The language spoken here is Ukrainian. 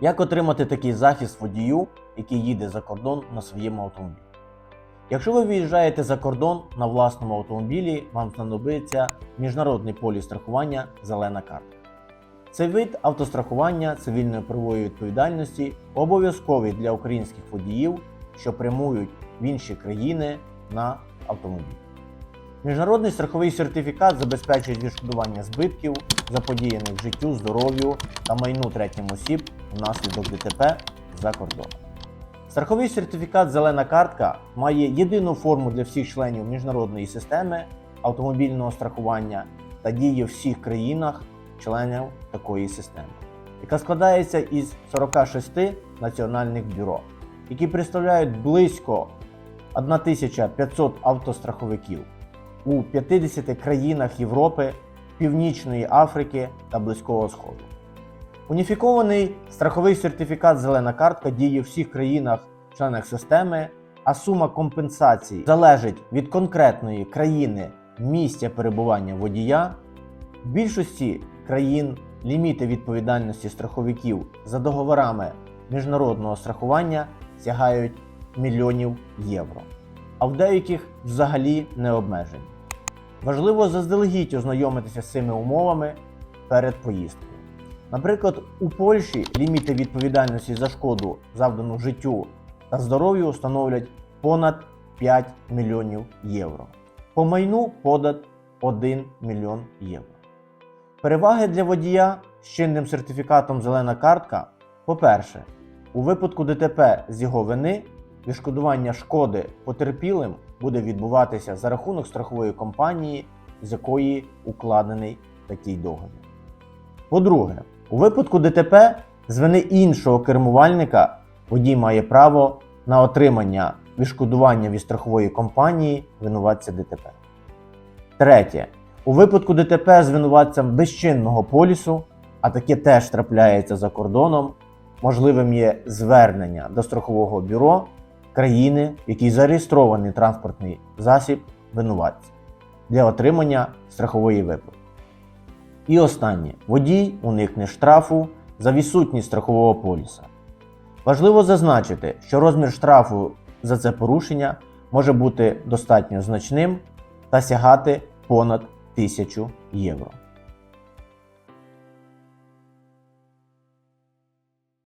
Як отримати такий захист водію, який їде за кордон на своєму автомобілі? Якщо ви виїжджаєте за кордон на власному автомобілі, вам знадобиться міжнародний поліс страхування Зелена карта. Цей вид автострахування цивільної правової відповідальності обов'язковий для українських водіїв, що прямують в інші країни на автомобіль. Міжнародний страховий сертифікат забезпечує відшкодування збитків, заподіяних життю, здоров'ю та майну третім осіб внаслідок ДТП за кордоном. Страховий сертифікат Зелена картка має єдину форму для всіх членів міжнародної системи автомобільного страхування та діє в всіх країнах членів такої системи, яка складається із 46 національних бюро, які представляють близько 1500 автостраховиків у 50 країнах Європи, Північної Африки та Близького Сходу. Уніфікований страховий сертифікат Зелена картка діє в всіх країнах-членах системи, а сума компенсацій залежить від конкретної країни місця перебування водія. В більшості країн ліміти відповідальності страховиків за договорами міжнародного страхування сягають мільйонів євро, а в деяких взагалі не обмежені. Важливо заздалегідь ознайомитися з цими умовами перед поїздкою. Наприклад, у Польщі ліміти відповідальності за шкоду, завдану життю та здоров'ю, становлять понад 5 мільйонів євро. По майну понад 1 мільйон євро. Переваги для водія з чинним сертифікатом Зелена картка. По-перше, у випадку ДТП з його вини відшкодування шкоди потерпілим буде відбуватися за рахунок страхової компанії, з якої укладений такий договір. По-друге, у випадку ДТП з вини іншого кермувальника водій має право на отримання відшкодування від страхової компанії винуватця ДТП. Третє. У випадку ДТП з винуватцем безчинного полісу, а таке теж трапляється за кордоном, можливим є звернення до страхового бюро країни, в якій зареєстрований транспортний засіб винуватця для отримання страхової виплати. І останнє: водій уникне штрафу за відсутність страхового поліса. Важливо зазначити, що розмір штрафу за це порушення може бути достатньо значним та сягати понад 1000 євро.